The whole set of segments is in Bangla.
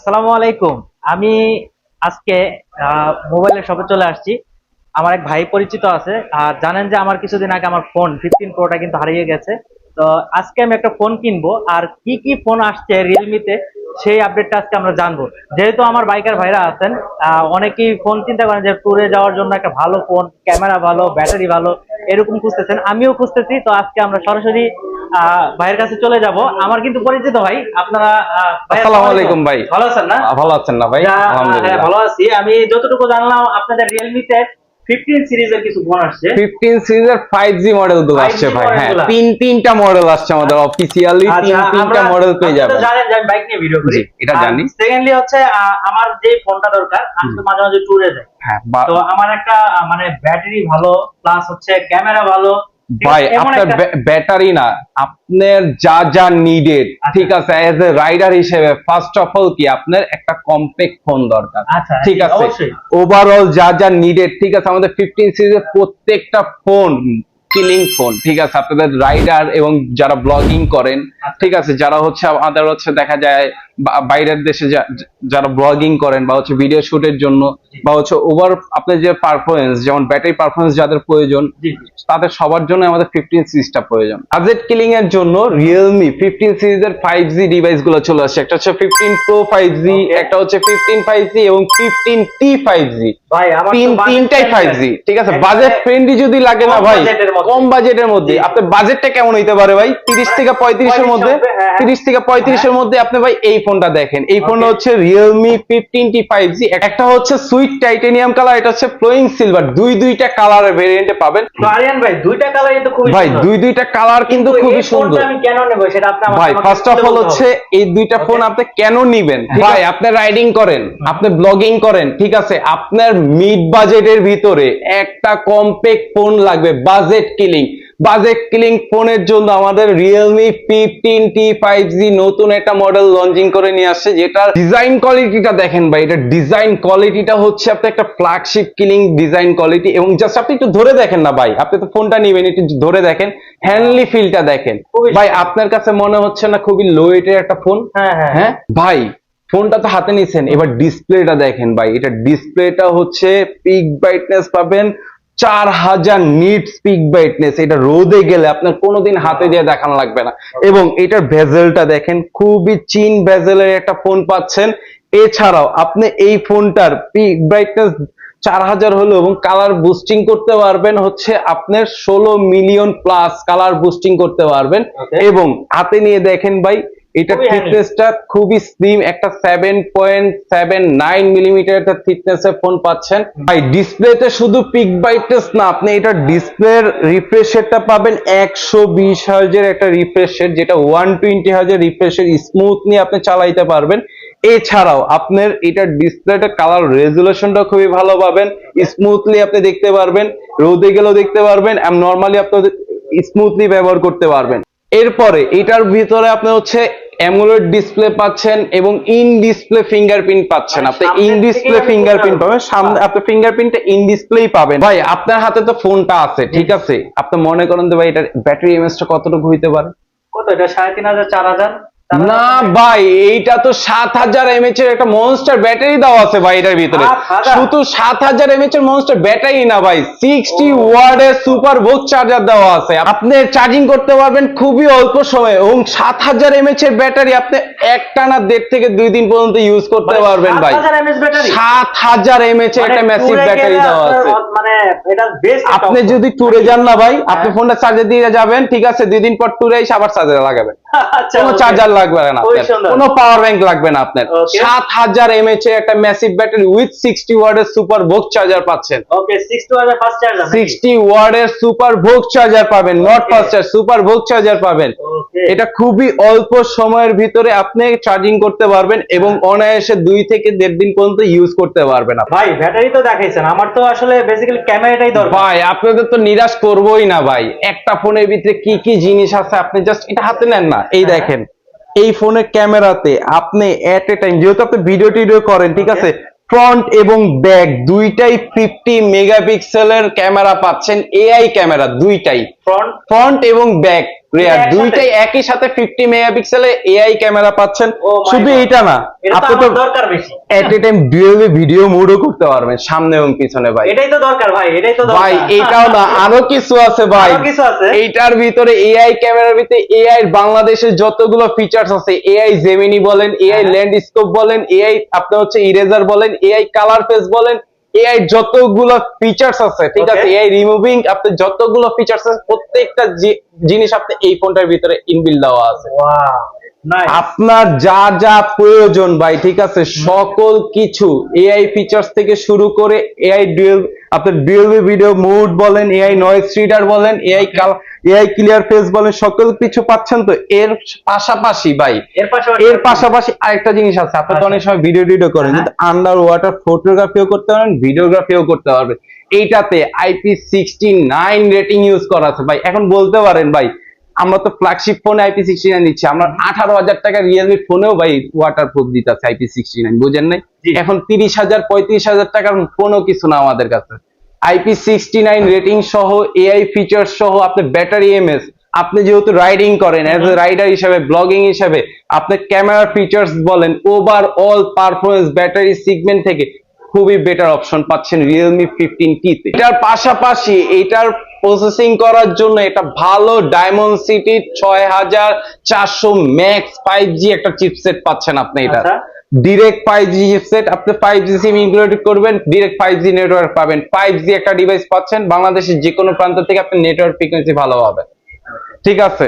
আসসালামু আলাইকুম। আমি আজকে মোবাইলের শপে চলে আসছি। আমার এক ভাই পরিচিত আছে। আর জানেন যে আমার কিছুদিন আগে আমার ফোন ফিফটিন প্রোটা কিন্তু হারিয়ে গেছে। তো আজকে আমি একটা ফোন কিনবো। আর কি কি ফোন আসছে রিয়েলমিতে সেই আপডেটটা আজকে আমরা জানব। যেহেতু আমার বাইকার ভাইরা আছেন অনেকেই ফোন চিন্তা করেন যে ট্যুরে যাওয়ার জন্য একটা ভালো ফোন, ক্যামেরা ভালো, ব্যাটারি ভালো, এরকম খুঁজতেছেন। আমিও খুঁজতেছি। তো আজকে আমরা সরাসরি ভাইয়ের কাছে চলে যাব। আমার কিন্তু পরিচিত ভাই আপনারা আসসালামু আলাইকুম ভাই। ভালো আছেন না? ভালো আছেন না ভাই? যা, হ্যাঁ, আলহামদুলিল্লাহ। ভালো আছি। আমি যতটুকু জানলাম আপনাদের রিয়েলমিতে ফিফটিন সিরিজের কিছু ফোন আসছে। 15 সিরিজের 5G মডেলগুলো আসছে ভাই হ্যাঁ। তিন তিনটা মডেল আসছে আমাদের অফিসিয়ালি তিন আচ্ছা, তিনটা মডেল পেয়ে যাবেন। জানেন যে আমি বাইক নিয়ে ভিডিও করি। এটা জানি। সেকেন্ডলি হচ্ছে আমার যে ফোনটা দরকার আমি তো মাঝে মাঝে ট্যুরে যাই। হ্যাঁ তো আমার একটা মানে ব্যাটারি ভালো প্লাস হচ্ছে ক্যামেরা ভালো ভাই আপনার ব্যাটারি না আপনার যা যা নিডেড আচ্ছা। ঠিক আছে এজ এ রাইডার হিসেবে ফার্স্ট অফ অল কি আপনার একটা কম্প্যাক্ট ফোন দরকার আচ্ছা, ঠিক আছে। ওভারঅল যা যা নিডেড ঠিক আছে আমাদের ফিফটিন সিরিজের প্রত্যেকটা ফোন কিলিং ফোন ঠিক আছে? আপনাদের রাইডার এবং যারা ব্লগিং করেন আচ্ছা। ঠিক আছে? যারা হচ্ছে আমাদের হচ্ছে দেখা যায় বাইরের দেশে যারা ব্লগিং করেন বা হচ্ছে ভিডিও শুটের জন্য বা হচ্ছে ওভার আপনার যে পারফরমেন্স যেমন ব্যাটারি পারফরমেন্স যাদের প্রয়োজন। তাদের সবার জন্য আমাদের ফিফটিন সিরিজটা প্রয়োজন। বাজেট কিলিং এর জন্য রিয়েলমি ফিফটিন সিরিজের ফাইভ জি ডিভাইসগুলো চলে আসছে। একটা হচ্ছে ফিফটিন প্রো ফাইভ জি একটা হচ্ছে ফিফটিন ফাইভ জি এবং ফিফটিন টি ফাইভ জি তিনটাই ফাইভ জি ঠিক আছে? বাজেট ফ্রেন্ডলি যদি লাগে না ভাই। কম বাজেটের মধ্যে। আপনার বাজেটটা কেমন হইতে পারে ভাই? তিরিশ থেকে পঁয়ত্রিশের 35 মধ্যে? হবে, হ্যাঁ, হ্যাঁ। তিরিশ থেকে পঁয়ত্রিশের মধ্যে আপনি ভাই এই ফোনটা দেখেন। এই ফোনটা হচ্ছে Realme fifteen T five G একটা হচ্ছে সুইট টাইটেনিয়াম কালার এটা হচ্ছে ফ্লোয়িং সিলভার দুই দুইটা কালারের ভেরিয়েন্টে পাবেন। আরিয়ান ভাই দুইটা কালার কিন্তু খুবই ভাই সুন্দর। দুই দুইটা কালার কিন্তু খুবই সুন্দর। আমি কেন নেব সেটা আপনি ভাই ফার্স্ট অফ অল হচ্ছে এই দুইটা ফোন আপনি কেন নিবেন? ভাই আপনি রাইডিং করেন আপনি ব্লগিং করেন ঠিক আছে? আপনার মিড বাজেটের ভিতরে একটা কম্প্যাক্ট ফোন লাগবে বাজেট কিলিং বাজেট কিলিং ফোনের জন্য আমাদের Realme fifteen T five G নতুন একটা মডেল লঞ্চিং করে নিয়ে আসছে যেটা ডিজাইন কোয়ালিটিটা দেখেন ভাই এটা ডিজাইন কোয়ালিটিটা হচ্ছে আপনি একটা ফ্ল্যাগশিপ কিলিং ডিজাইন কোয়ালিটি এবং জাস্ট আপনি একটু ধরে দেখেন না ভাই আপনি তো ফোনটা নিবেন একটু ধরে দেখেন হ্যান্ডলি ফিলটা দেখেন। ভাই আপনার কাছে মনে হচ্ছে না খুবই লো এটের একটা ফোন হ্যাঁ হ্যাঁ। হ্যাঁ? ভাই ফোনটা তো হাতে নিছেন এবার ডিসপ্লেটা দেখেন ভাই এটা ডিসপ্লেটা হচ্ছে পিক ব্রাইটনেস পাবেন চার হাজার নিট পিক ব্রাইটনেস এটা রোদে গেলে আপনার কোনোদিন হাতে দিয়ে দেখানো লাগবে না। এবং এটার ভেজেলটা দেখেন খুবই চিন ভেজেলের একটা ফোন পাচ্ছেন। এছাড়াও আপনি এই ফোনটার পিক ব্রাইটনেস চার হাজার হলো এবং কালার বুস্টিং করতে পারবেন হচ্ছে আপনার ষোলো মিলিয়ন প্লাস কালার বুস্টিং করতে পারবেন। এবং হাতে নিয়ে দেখেন ভাই এটা। থিকনেসটা খুবই স্লিম একটা seven point seven nine millimetre একটা এর ফোন পাচ্ছেন। ভাই ডিসপ্লেতে শুধু পিক ব্রাইটনেস না আপনি এটা ডিসপ্লের রিফ্রেশ রেটটা পাবেন একশো বিশ হার্জের একটা রিফ্রেশ রেট যেটা ওয়ান টোয়েন্টি হার্জের রিফ্রেশ রেট স্মুথলি আপনি চালাইতে পারবেন। এছাড়াও আপনার এটা ডিসপ্লেটা কালার রেজুলেশনটা খুবই ভালো পাবেন স্মুথলি আপনি দেখতে পারবেন রোদে গেলেও দেখতে পারবেন নর্মালি আপনি স্মুথলি ব্যবহার করতে পারবেন। এরপরে এটার ভিতরে আপনি হচ্ছে অ্যামুলেট ডিসপ্লে পাচ্ছেন এবং ইন ডিসপ্লে ফিঙ্গারপ্রিন্ট পাচ্ছেন। আপনি ইন ডিসপ্লে ফিঙ্গারপ্রিন্ট পাবেন। সামনে আপনি ফিঙ্গারপ্রিন্টটা ইন ডিসপ্লেই পাবেন। ভাই আপনার হাতে তো ফোনটা আছে ঠিক আছে? আপনি মনে করেন তো ভাই এটার ব্যাটারি এমএসটা কতটুকু হইতে পারে? কত? এটা সাড়ে তিন হাজার চার হাজার? না ভাই এইটা তো সাত হাজার এমএচ এর একটা মনস্টার ব্যাটারি দেওয়া আছে ভাই এটার ভিতরে। 7,000? শুধু সাত হাজার এমএচ এর মনস্টার ব্যাটারি না ভাই সিক্সটি ওয়ার্ডের সুপার ভোক চার্জার দেওয়া আছে। আপনি চার্জিং করতে পারবেন খুবই অল্প সময়ে এবং সাত হাজার এমএচ এর ব্যাটারি আপনি একটা না দেড় থেকে দুই দিন পর্যন্ত ইউজ করতে মানে পারবেন ভাই। 7000 mAh ব্যাটারি? সাত হাজার এমএচ এর একটা মানে ম্যাসিভ ব্যাটারি দেওয়া আছে। মানে আপনি যদি ট্যুরে যান না ভাই আপনি হ্যাঁ। ফোনটা চার্জার দিয়ে যাবেন ঠিক আছে দুই দিন পর ট্যুরে এসে আবার চার্জার লাগাবেন। কোনো okay. চার্জার লাগবে না আপনার। কোনো পাওয়ার ব্যাংক লাগবে না আপনার। Okay. সাত হাজার এমএচ এর একটা ম্যাসিভ ব্যাটারি উইথ সিক্সটি ওয়ার্ডের সুপার চার্জার পাচ্ছেন। ওকে 62 ফাস্ট চার্জার সিক্সটি ওয়ার্ডের সুপার চার্জার পাবেন not fast charge super charger পাবেন। এটা খুবই অল্প সময়ের ভিতরে আপনি চার্জিং করতে পারবেন এবং অনায়াসে দুই থেকে দেড় দিন পর্যন্ত ইউজ করতে পারবেন। ভাই ব্যাটারি তো দেখাইছেন আমার তো আসলে বেসিক্যালি ক্যামেরাটাই দরকার। ভাই আপনাদের তো নিরাশ করবোই না ভাই। একটা ফোনের ভিতরে কি কি জিনিস আছে আপনি জাস্ট এটা হাতে নেন না। এই হ্যাঁ। দেখেন এই ফোনের ক্যামেরাতে আপনি এট এ টাইম যেহেতু আপনি ভিডিও টিডিও করেন ঠিক আছে ফ্রন্ট এবং ব্যাক দুইটাই ফিফটি মেগাপিক্সেলের ক্যামেরা পাচ্ছেন এআই ক্যামেরা দুইটাই। ফ্রন্ট ফ্রন্ট এবং ব্যাক রেয়ার দুইটাই একই সাথে ফিফটি মেগাপিক্সেলের এআই ক্যামেরা পাচ্ছেন। শুধু এটা না আপনি তো দরকার বেশি। At a time dual video মোডও করতে পারবেন সামনে এবং পিছনে ভাই। এটাই তো দরকার ভাই এটাই তো দরকার। ভাই এটাও না আরও কিছু আছে ভাই। আরও কিছু আছে? এইটার ভিতরে এআই ক্যামেরার ভিতরে এআই বাংলাদেশের যতগুলো ফিচার্স আছে এআই জেমিনি বলেন এআই। ল্যান্ডস্কেপ বলেন এআই আপনার হচ্ছে ইরেজার বলেন এআই কালার ফেস বলেন এআই যতগুলো ফিচার্স আছে ঠিক আছে? এআই রিমুভিং আপনি যতগুলো ফিচার্স আছে প্রত্যেকটা জিনিস আপনি এই ফোনটার ভিতরে ইনবিল দেওয়া আছে। আপনার যা যা প্রয়োজন ভাই ঠিক আছে? সকল কিছু এআই ফিচার্স থেকে শুরু করে এআই ডুয়েল আপনার ডুয়েল ভিডিও মুড বলেন এআই নয়েজ রিডার বলেন এআই এআই ক্লিয়ার ফেস বলেন সকল কিছু পাচ্ছেন তো এর পাশাপাশি ভাই এর পাশাপাশি এর পাশাপাশি আরেকটা জিনিস আছে আপনি তো। অনেক সময় ভিডিও টিডিও করেন হ্যাঁ। কিন্তু আন্ডার ওয়াটার ফটোগ্রাফিও করতে পারেন ভিডিওগ্রাফিও করতে পারবেন এইটাতে IP sixty nine rating use করা আছে ভাই এখন বলতে পারেন ভাই আমরা তো ফ্ল্যাগশিপ ফোনে আইপি সিক্সটি নাইন দিচ্ছি আমরা আঠারো হাজার টাকা রিয়েলমি ফোনেও ভাই ওয়াটার প্রুফ দিতেছে আইপি সিক্সটি নাইন বুঝেন নাই। এখন তিরিশ হাজার পঁয়ত্রিশ হাজার টাকার কোনো কিছু না আমাদের কাছে। আইপি সিক্সটি নাইন রেটিং সহ এআই ফিচার সহ আপনি ব্যাটারি এমএস আপনি যেহেতু রাইডিং করেন অ্যাজ এ রাইডার হিসেবে ব্লগিং হিসেবে আপনি ক্যামেরা ফিচার্স বলেন over all performance battery segment থেকে খুবই বেটার অপশন পাচ্ছেন রিয়েলমি ফিফটিন টি এটার পাশাপাশি এটার প্রসেসিং করার জন্য এটা ভালো ডায়মন্ড সিটি ছয় হাজার চারশো ম্যাক্স ফাইভ জি একটা চিপসেট পাচ্ছেন আপনি এটা। আচ্ছা। ডিরেক্ট ফাইভ জি চিপসেট আপনি ফাইভ জি সিম ইনক্লুড করবেন ডিরেক্ট ফাইভ জি নেটওয়ার্ক পাবেন। ফাইভ জি একটা ডিভাইস পাচ্ছেন, বাংলাদেশের যে কোনো প্রান্ত থেকে আপনি নেটওয়ার্ক ফ্রিকোয়েন্সি ভালো পাবেন। ঠিক আছে।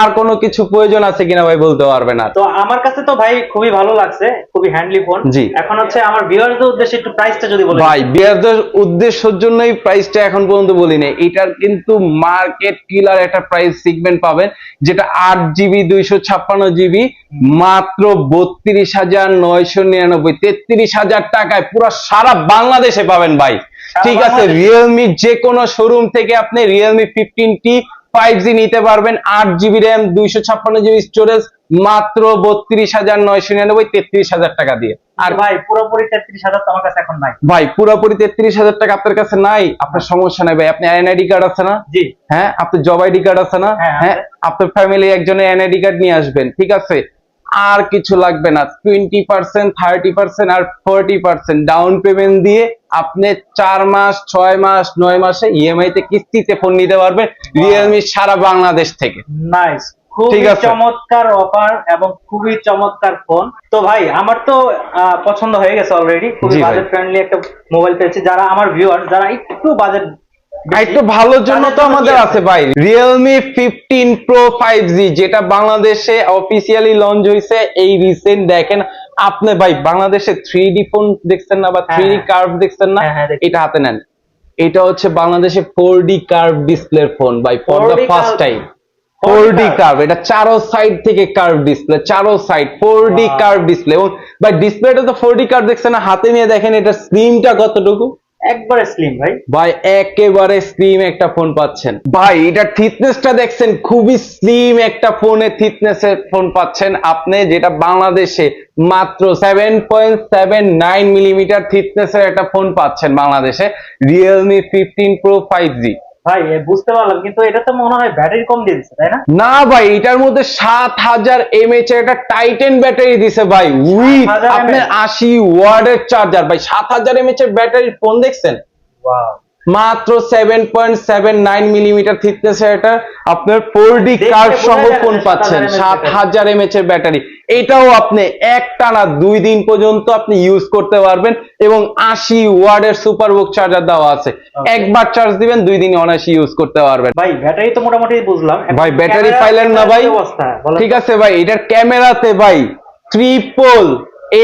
আর কোনো কিছু প্রয়োজন আছে কিনা ভাই বলতে পারবে না। তো আমার কাছে তো ভাই খুবই ভালো লাগছে খুবই হ্যান্ডলি ফোন জি। এখন হচ্ছে আমার ভিউয়ারদের উদ্দেশ্যে একটু প্রাইসটা যদি বলেন ভাই বিয়ারদের উদ্দেশ্যের জন্যই প্রাইসটা এখন পর্যন্ত বলি নাই এটার কিন্তু মার্কেট কিলার একটা প্রাইস সিগমেন্ট পাবেন যেটা আট জিবি দুইশো ছাপ্পান্ন জিবি মাত্র বত্রিশ হাজার নয়শো নিরানব্বই। তেত্রিশ হাজার টাকায় পুরো সারা বাংলাদেশে পাবেন ভাই। ঠিক আছে রিয়েলমি যে কোনো শোরুম থেকে আপনি Realme fifteen T five G নিতে পারবেন আট জিবি র্যাম দুইশো ছাপ্পান্ন জিবি স্টোরেজ মাত্র বত্রিশ হাজার নয়শো নিরানব্বই তেত্রিশ হাজার টাকা দিয়ে। আর ভাই পুরোপুরি তেত্রিশ হাজার আমার কাছে এখন নাই। ভাই পুরোপুরি তেত্রিশ হাজার টাকা আপনার কাছে নাই? আপনার সমস্যা নাই ভাই আপনি এনআইডি কার্ড আছে না? জি। হ্যাঁ আপনার জব আইডি কার্ড আছে না? হ্যাঁ, হ্যাঁ আপনার ফ্যামিলি একজনের এনআইডি কার্ড নিয়ে আসবেন ঠিক আছে? আর কিছু লাগবে না। টোয়েন্টি পার্সেন্ট থার্টি পার্সেন্ট আর ফোরটি পার্সেন্ট ডাউন পেমেন্ট দিয়ে আপনি চার মাস ছয় মাস নয় মাসে ইএমআই তে কিস্তিতে ফোন নিতে পারবেন রিয়েলমি সারা বাংলাদেশ থেকে। নাইস খুবই ঠিক চমৎকার অফার এবং খুবই চমৎকার ফোন তো ভাই আমার তো পছন্দ হয়ে গেছে অলরেডি খুবই বাজেট ফ্রেন্ডলি একটা মোবাইল পেয়েছি। যারা আমার ভিউয়ার যারা একটু বাজেট একটু ভালোর জন্য তো আমাদের আছে ভাই? Realme fifteen pro five G যেটা বাংলাদেশে অফিসিয়ালি লঞ্চ হয়েছে এই রিসেন্ট দেখেন। আপনি ভাই বাংলাদেশে থ্রি ফোন দেখছেন না বা হ্যাঁ, থ্রি হ্যাঁ। কার্ভ দেখছেন না? হ্যাঁ, হ্যাঁ। এটা হাতে নেন। এটা হচ্ছে বাংলাদেশে ফোর ডি কার্ভ ডিসপ্লের ফোন ভাই for the first time 4D four D. Curve এটা চারো সাইড থেকে কার্ভ ডিসপ্লে চারো side four D. Curve display এবং ভাই ডিসপ্লেটা তো ফোর ডি কার্ভ দেখছেন না হাতে নিয়ে দেখেন এটা স্ক্রিনটা কতটুকু? একবারে স্লিম ভাই। ভাই, একেবারে স্লিম একটা ফোন পাচ্ছেন। ভাই এটা থিকনেসটা দেখছেন, খুবই স্লিম একটা ফোনে থিকনেসের ফোন পাচ্ছেন আপনি, যেটা বাংলাদেশে মাত্র seven point seven nine millimetre থিকনেসের একটা ফোন পাচ্ছেন বাংলাদেশে। Realme fifteen pro five G ভাই বুঝতে পারলাম কিন্তু এটা তো মনে হয় ব্যাটারি কম দিয়ে দিচ্ছে তাই না? না ভাই এটার মধ্যে সাত হাজার এমএচ এর একটা টাইটেন ব্যাটারি দিছে ভাই উইথ 7000 আপনার আশি ওয়ার্ডের চার্জার ভাই সাত হাজার এমএচ এর ব্যাটারির ফোন দেখছেন? Wow. মাত্র seven point seven nine millimetre thickness এটা আপনার ফোর ডি কার্ড সহ ফোন পাচ্ছেন। 7000 সাত হাজার এমএচ এর ব্যাটারি। এটাও আপনি এক টানা দুই দিন পর্যন্ত আপনি ইউজ করতে পারবেন এবং আশি ওয়ার্ডের সুপার বুক চার্জার দেওয়া আছে। একবার চার্জ দিবেন দুই দিন অনায়াসে ইউজ করতে পারবেন। ভাই ব্যাটারি তো মোটামুটি বুঝলাম। ভাই ব্যাটারি পাইলেন না ভাই। ঠিক আছে ভাই এটার ক্যামেরাতে ভাই ট্রিপল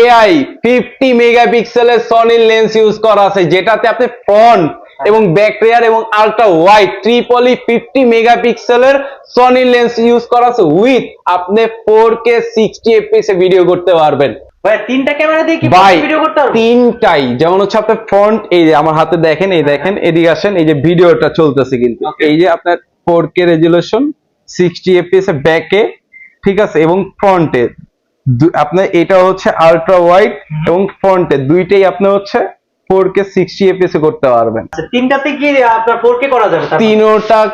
এআই ফিফটি মেগাপিক্সেলের সনি লেন্স ইউজ করা আছে যেটাতে আপনি ফ্রন্ট এবং ব্যাক রেয়ার এবং আলট্রা ওয়াইড ট্রিপলি ফিফটি মেগাপিক্সেলের সনি লেন্স ইউজ করা আছে উইথ আপনি ফোর কে সিক্সটি এফপিএস এ ভিডিও করতে পারবেন। ভাই তিনটা ক্যামেরা দিয়ে কি ভিডিও করতে পারব তিনটাই। যেমন হচ্ছে আপনার ফ্রন্ট এই যে আমার হাতে দেখেন এই দেখেন এদিকে আসেন এই যে ভিডিওটা চলতেছে কিন্তু। এই যে আপনার four K resolution sixty FPS এ ব্যাকে ঠিক আছে এবং ফ্রন্টে আপনার এটা হচ্ছে আলট্রা ওয়াইড এবং ফ্রন্টে দুইটাই আপনার হচ্ছে ফোর কে সিক্সটি এপিএস করতে পারবেন। আচ্ছা, তিনটাতে কি আপনার ফোর করা যাবে তার?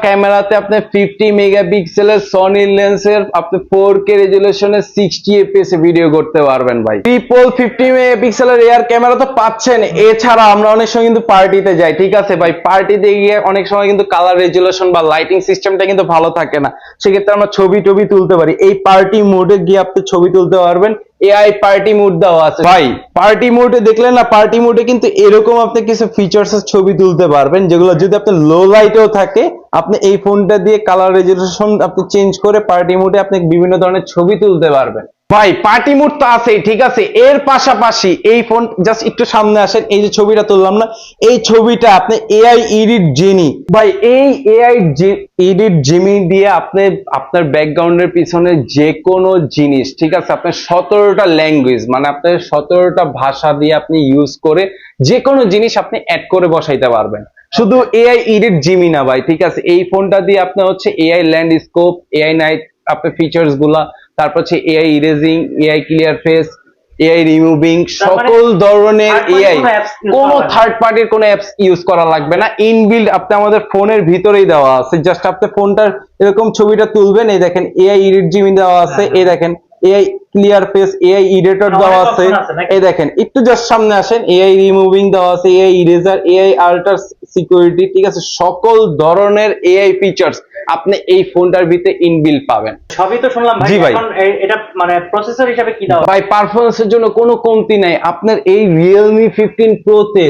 ক্যামেরাতে আপনি ফিফটি মেগাপিক্সেলের সনি লেন্সের আপনি ফোর কে রেজুলেশনে সিক্সটি এপিএস ভিডিও করতে পারবেন ভাই। ট্রিপল ফিফটি মেগাপিক্সেলের এয়ার ক্যামেরা তো পাচ্ছেন। এছাড়া আমরা অনেক সময় কিন্তু পার্টিতে যাই ঠিক আছে ভাই? পার্টিতে গিয়ে অনেক সময় কিন্তু কালার রেজুলেশন বা লাইটিং সিস্টেমটা কিন্তু ভালো থাকে না। সেক্ষেত্রে আমরা ছবি টবি তুলতে পারি। এই পার্টি মোডে গিয়ে আপনি ছবি তুলতে পারবেন। এআই পার্টি মোড দেওয়া আছে। ভাই পার্টি মোডে দেখলেন না পার্টি মোডে কিন্তু এরকম আপনি কিছু ফিচার্স ছবি তুলতে পারবেন, যেগুলো যদি আপনি লো লাইটেও থাকে, আপনি এই ফোনটা দিয়ে কালার রেজুলেশন আপনি চেঞ্জ করে পার্টি মোডে আপনি বিভিন্ন ধরনের ছবি তুলতে পারবেন। ভাই, পার্টি মোড তো আছেই, ঠিক আছে? এর পাশাপাশি এই ফোন জাস্ট একটু সামনে আসেন, এই যে ছবিটা তুললাম না, এই ছবিটা আপনি এআই এডিট জেনি ভাই, এই এআই এডিট জিমি দিয়ে আপনি, আপনার ব্যাকগ্রাউন্ডের পিছনে যে কোনো জিনিস, ঠিক আছে? আপনার সতেরোটা ল্যাঙ্গুয়েজ মানে আপনার সতেরোটা ভাষা দিয়ে আপনি ইউজ করে যে কোনো জিনিস আপনি অ্যাড করে বসাইতে পারবেন। শুধু এআই এডিট জিমি না ভাই, ঠিক আছে? এই ফোনটা দিয়ে আপনি হচ্ছে এআই ল্যান্ডস্কোপ এআই নাইট আপনার ফিচার্সগুলা তারপর হচ্ছে AI erasing AI clear face AI removing সকল ধরনের এআই কোন। থার্ড পার্টির কোনো অ্যাপস ইউজ করা লাগবে না। ইনবিল্ড আপনি আমাদের ফোনের ভিতরেই দেওয়া আছে। জাস্ট আপনি ফোনটার এরকম ছবিটা তুলবেন এই দেখেন এআই ইরেজিং জিমি দেওয়া আছে হ্যাঁ, এই দেখেন AI clear face AI editor মানে দেওয়া আছে? এই দেখেন একটু জাস্ট সামনে আসেন। এআই রিমুভিং দেওয়া আছে AI eraser AI ultra security ঠিক আছে? সকল ধরনের এআই ফিচার্স আপনি এই ফোনটার ভিতরে ইনবিল্ড পাবেন। সবই তো শুনলাম ভাই এখন এটা মানে প্রসেসর হিসাবে কি দেওয়া ভাই পারফরমেন্সের জন্য কোনো কমতি নাই। আপনার এই রিয়েলমি ফিফটিন প্রোতে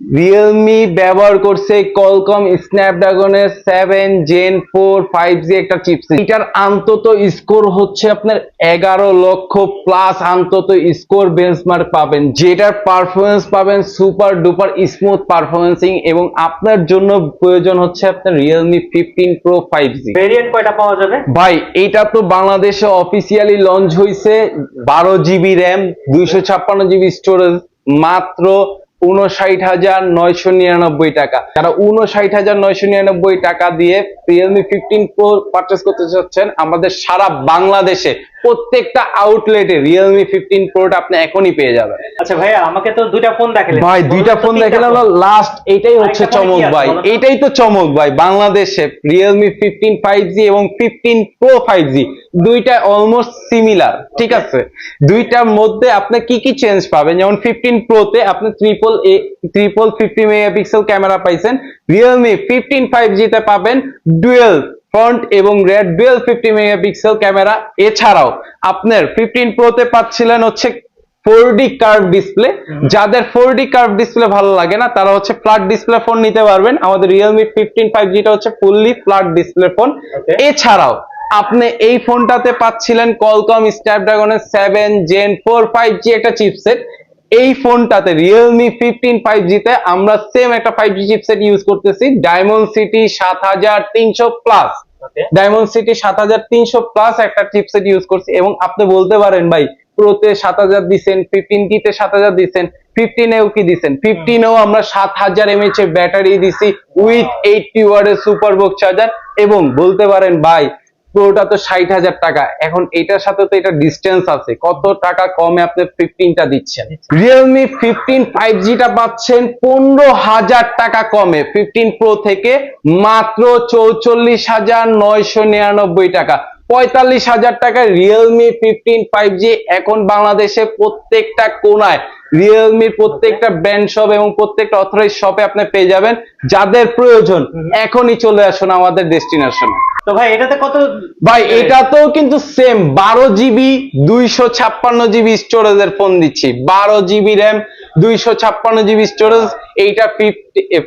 রিয়েলমি ব্যবহার করছে Qualcomm স্ন্যাপড্রাগনের seven gen four five G একটা চিপসেট এটার অন্তত স্কোর হচ্ছে আপনার এগারো লক্ষ প্লাস অন্তত স্কোর বেঞ্চমার্ক পাবেন। যেটার পারফরমেন্স পাবেন সুপার ডুপার স্মুথ পারফরমেন্সিং এবং আপনার জন্য প্রয়োজন হচ্ছে আপনার Realme fifteen pro five G variant কয়টা পাওয়া যাবে? ভাই এটা তো বাংলাদেশে অফিসিয়ালি লঞ্চ হয়েছে বারো জিবি র্যাম দুইশো ছাপ্পান্ন জিবি স্টোরেজ মাত্র উনষাট হাজার নয়শো নিরানব্বই টাকা। যারা উনষাট হাজার নয়শো নিরানব্বই টাকা দিয়ে রিয়েলমি ফিফটিন প্রো পারচেস করতে চাচ্ছেন, আমাদের সারা বাংলাদেশে প্রত্যেকটা আউটলেটে রিয়েলমি ফিফটিন প্রোটা আপনি এখনই পেয়ে যাবেন। আচ্ছা ভাইয়া আমাকে তো দুইটা ফোন দেখালেন। ভাই দুইটা ফোন তিনটা দেখে লাস্ট এটাই হচ্ছে চমক ভাই? এটাই তো। চমক ভাই বাংলাদেশে রিয়েলমি ফিফটিন ফাইভ জি এবং ফিফটিন প্রো ফাইভ জি দুইটা অলমোস্ট সিমিলার ঠিক আছে? দুইটার মধ্যে আপনি কি কি চেঞ্জ পাবেন? যেমন ফিফটিন প্রোতে আপনি triple uh triple fifty megapixel camera পাইছেন রিয়েলমি ফিফটিন ফাইভ জিতে পাবেন ডুয়েল ফ্রন্ট এবং rear dual fifty megapixel camera এছাড়াও আপনার ফিফটিন প্রোতে পাচ্ছিলেন হচ্ছে ফোর ডি কার্ভ ডিসপ্লে যাদের ফোর ডি কার্ভ ডিসপ্লে ভালো লাগে না তারা হচ্ছে ফ্ল্যাট ডিসপ্লে ফোন নিতে পারবেন। আমাদের রিয়েলমি ফিফটিন ফাইভ জিটা হচ্ছে ফুললি ফ্ল্যাট ডিসপ্লে ফোন. এছাড়াও আপনি এই ফোনটাতে পাচ্ছিলেন Qualcomm স্ন্যাপড্রাগনের seven gen four five G একটা চিপসেট এই ফোনটাতে রিয়েলমি ফিফটিন ফাইভ জিতে আমরা সেম একটা ফাইভ জি চিপসেট ইউজ করতেছি। ডায়মন্ড সিটি সাত হাজার তিনশো প্লাস. ডায়মন্ড সিটি সাত হাজার তিনশো প্লাস একটা চিপসেট ইউজ করছি এবং আপনি বলতে পারেন, ভাই প্রোতে সাত হাজার দিচ্ছেন ফিফটিন টিতে সাত হাজার দিচ্ছেন ফিফটিন এও কি দিচ্ছেন ফিফটিনেও আমরা সাত হাজার এমএচ এর ব্যাটারি দিছি উইথ এইটটি ওয়ার্ডের সুপার বক্স চার্জার এবং বলতে পারেন, ভাই প্রোটা তো ষাট হাজার টাকা। এখন এটার সাথে তো এটা ডিস্টেন্স আছে। কত টাকা কমে আপনি ফিফটিনটা দিচ্ছেন? রিয়েলমি ফিফটিন ফাইভ জিটা পাচ্ছেন পনেরো হাজার টাকা কমে। ফিফটিন প্রো থেকে মাত্র চৌচল্লিশ হাজার নয়শো নিরানব্বই টাকা। পঁয়তাল্লিশ হাজার টাকা রিয়েলমি ফিফটিন ফাইভ জি এখন বাংলাদেশে প্রত্যেকটা কোনায়। রিয়েলমির প্রত্যেকটা ব্র্যান্ড শপ এবং প্রত্যেকটা অথরাইজ শপে আপনি পেয়ে যাবেন। যাদের প্রয়োজন এখনই চলে আসুন আমাদের ডেস্টিনেশনে তো ভাই এটাতে কত ভাই এটাতেও কিন্তু সেম বারো জিবি দুইশো ছাপ্পান্ন জিবি স্টোরেজের ফোন দিচ্ছি। বারো জিবি র্যাম দুইশো ছাপ্পান্ন জিবি স্টোরেজ এইটা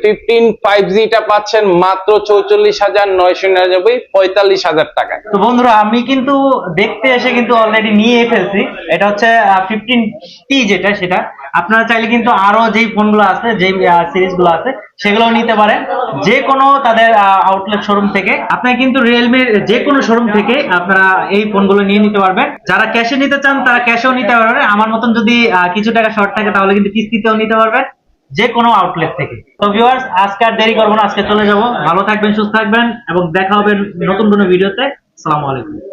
ফিফটিন ফাইভ জিটা পাচ্ছেন মাত্র চৌচল্লিশ হাজার নয়শো নিরানব্বই পঁয়তাল্লিশ হাজার টাকায় তো বন্ধুরা আমি কিন্তু দেখতে এসে কিন্তু অলরেডি নিয়ে ফেলছি। এটা হচ্ছে ফিফটিন টি যেটা সেটা। আপনারা চাইলে কিন্তু আরও যেই ফোনগুলো আছে, যেই সিরিজগুলো আছে সেগুলো নিতে পারেন। যে কোনো তাদের আউটলেট শোরুম থেকে। আপনারা কিন্তু রিয়েলমির যে কোনো শোরুম থেকে আপনারা এই ফোনগুলো নিয়ে নিতে পারবেন। যারা ক্যাশে নিতে চান, তারা ক্যাশেও নিতে পারবেন। আমার মতন যদি কিছু টাকা শর্ট থাকে, তাহলে কিন্তু কিস্তিতেও নিতে পারবেন। যে কোনো আউটলেট থেকে। তো ভিউয়ার্স আজকে আর দেরি করব না, আজকে চলে যাব। ভালো থাকবেন, সুস্থ থাকবেন, এবং দেখা হবে নতুন কোনো ভিডিওতে আসসালামু আলাইকুম।